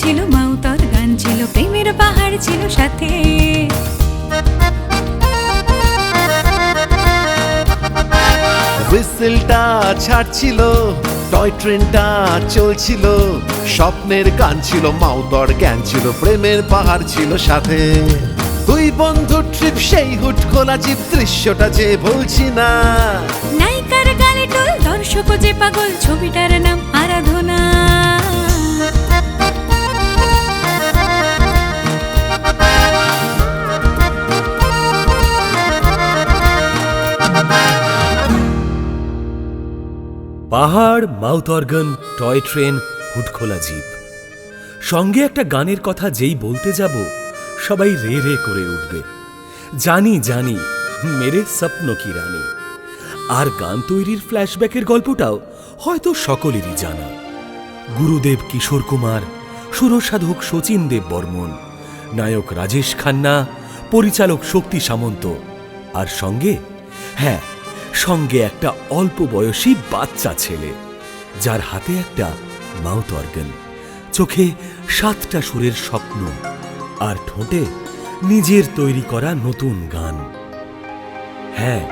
ছিল মাউতার গান ছিল প্রেমের পাহাড় ছিল সাথে। হুইসেলটা ছাড়ছিল টয় ট্রেনটা চলছিল স্বপ্নের গান ছিল মাউদর জ্ঞান ছিল প্রেমের পাহাড় ছিল সাথে। দুই বন্ধু ট্রিপ সেই হুট খোলা জীব দৃশ্যটা যে বলছি না। নায়িকার গালে টোল দর্শক যে পাগল ছবিটার নাম পাহাড়, মাউথ অর্গান, টয় ট্রেন, হুটখোলা জিপ। সঙ্গে একটা গানের কথা যেই বলতে যাব, সবাই রে রে করে উঠবে। জানি জানি, মেরে স্বপ্ন কি রানী। আর গান তৈরির ফ্ল্যাশব্যাকের গল্পটাও হয়তো সকলেরই জানা। গুরুদেব কিশোর কুমার, সুরসাধক শচীন দেব বর্মন, নায়ক রাজেশ খান্না, পরিচালক শক্তি সামন্ত। আর সঙ্গে হ্যাঁ সঙ্গে একটা অল্প বয়সী বাচ্চা ছেলে, যার হাতে একটা মাউথ অর্গান। চোখে সাতটা সুরের স্বপ্ন আর ঠোঁটে নিজের তৈরি করা নতুন গান। হ্যাঁ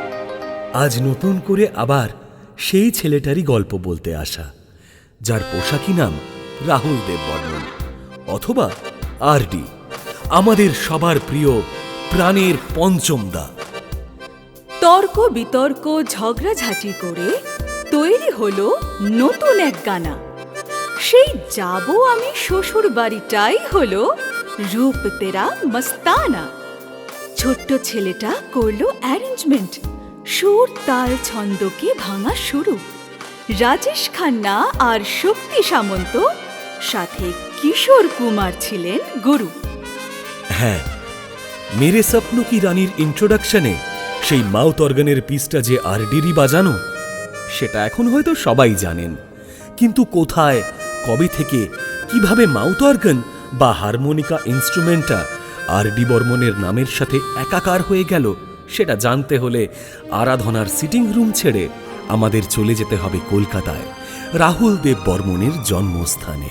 আজ নতুন করে আবার সেই ছেলেটারই গল্প বলতে আসা, যার পোশাকি নাম রাহুল দেব বর্মন অথবা আরডি আমাদের সবার প্রিয় প্রাণের পঞ্চম দা। তর্ক বিতর্ক, ঝগড়াঝাটি করে তৈরি হলো নতুন এক গানা। সেই যাব আমি শ্বশুর বাড়িটাই হলো রূপ তেরা মস্তানা। ছোট্ট ছেলেটা করল অ্যারেঞ্জমেন্ট। সুর তাল ছন্দকে ভাঙা শুরু। রাজেশ খান্না আর শক্তি সামন্ত, সাথে কিশোর কুমার ছিলেন গুরু। হ্যাঁ মেরে স্বপ্ন কি রানীর ইন্ট্রোডাকশনে সেই মাউথ অর্গানের পিসটা যে আরডিরি বাজানো, সেটা এখন হয়তো সবাই জানেন। কিন্তু কোথায়, কবে থেকে, কীভাবে মাউথ অর্গান বা হারমোনিকা ইনস্ট্রুমেন্টটা আরডি বর্মনের নামের সাথে একাকার হয়ে গেল, সেটা জানতে হলে আরাধনার সিটিং রুম ছেড়ে আমাদের চলে যেতে হবে কলকাতায়, রাহুল দেব বর্মনের জন্মস্থানে।